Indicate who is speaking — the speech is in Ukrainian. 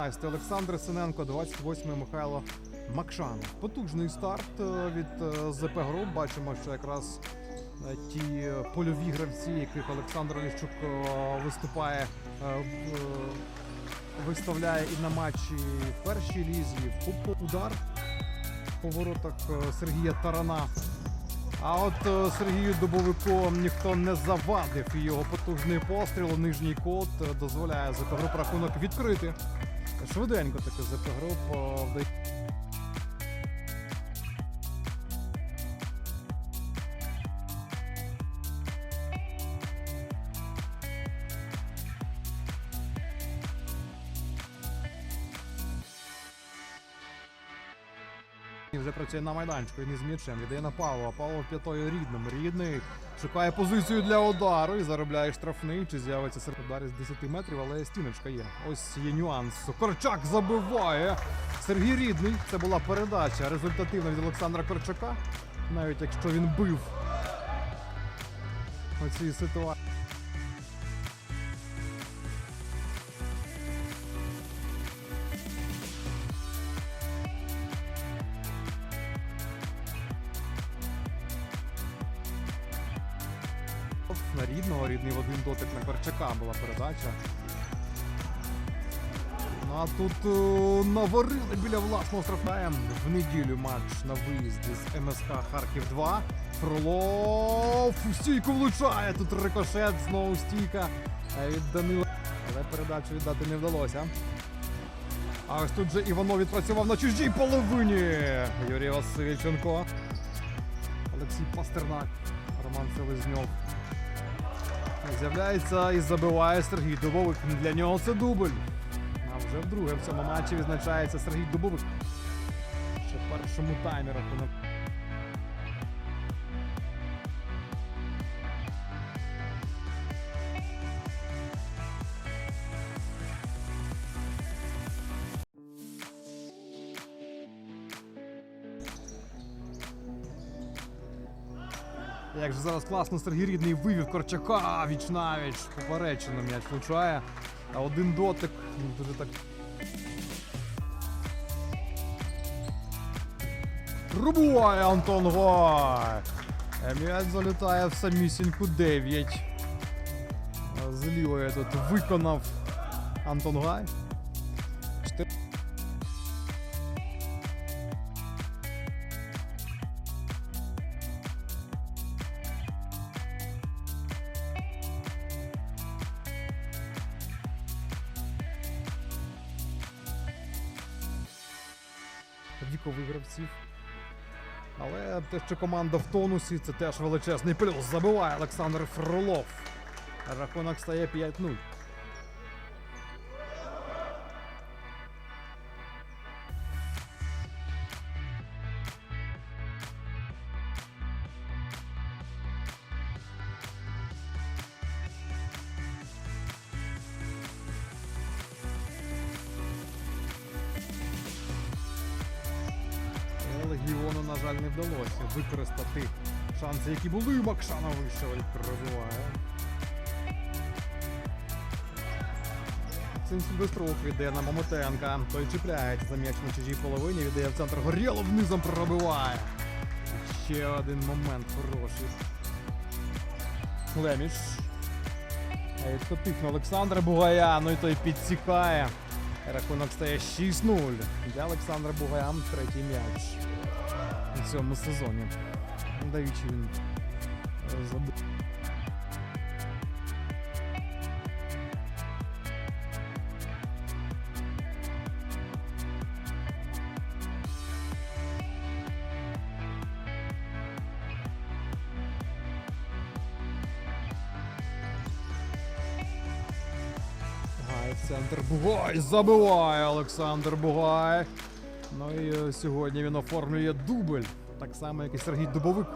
Speaker 1: 19 Олександр Синенко, 28 Михайло Макшанов. Потужний старт е, від е, ЗП Груп. Бачимо, що якраз е, ті польові гравці, яких Олександр Оліщук е, виступає, в- виставляє і на матчі в першій лізі, в удар по воротах е, Сергія Тарана. А от Сергію Дубовику ніхто не завадив його потужний постріл нижній кут е, дозволяє Груп рахунок відкрити. Швиденько таки ЗП Груп І Вже працює на майданчику, він із м'ячем. Віддає на Павлова. Павлов п'ятою рідним. Рідний шукає позицію для удару і заробляє штрафний. Чи з'явиться серед ударів з 10 метрів, але стіночка є. Ось є нюанс. Корчак забиває. Сергій Рідний. Це була передача результативна від Олександра Корчака. Навіть якщо він бив у цій ситуації. На рідного, рідний в один дотик на Корчака була передача. Ну а тут е, наварили біля власного штрафная. В неділю матч на виїзді з МСК Харків 2. Фролов у стійку влучає. Тут рикошет, знову стійка від Данила. Але передачу віддати не вдалося. А ось тут же Іванов відпрацював на чужій половині. Юрій Васильченко. Олексій Пастернак. Роман Селезньов. З'являється і забиває Сергій Дубовик. Для нього це дубль. А вже вдруге в цьому матчі відзначається Сергій Дубовик. Ще в першому таймі рахунок. Як же зараз класно Сергій Рідний вивів Корчака віч навіч. Поперечину м'яч влучає. А один дотик ну, дуже так. Пробуває Антон Гай. Е, М'яч залітає в самісіньку 9. З лівої тут виконав Антон Гай. Чотири- вікових гравців. Але те, що команда в тонусі, це теж величезний плюс. Забиває Олександр Фролов. Рахунок стає 5-0. Але Легіону, на жаль, не вдалося використати шанси, які були. Макшана вийшов і пробиває. Цим Сильвеструк віддає на Мамотенка. Той чіпляється за м'яч на чужій половині, віддає в центр Горєлов, низом пробиває. Ще один момент хороший. Леміш. Відкотив на Олександра Бугая, ну і той підсікає. Рахунок стає 6-0. Для Олександра Бугая третій м'яч у цьому сезоні. Даючи він е, центр Бугай забиває Олександр Бугай. Ну і е, сьогодні він оформлює дубль. Так само, як і Сергій Дубовик.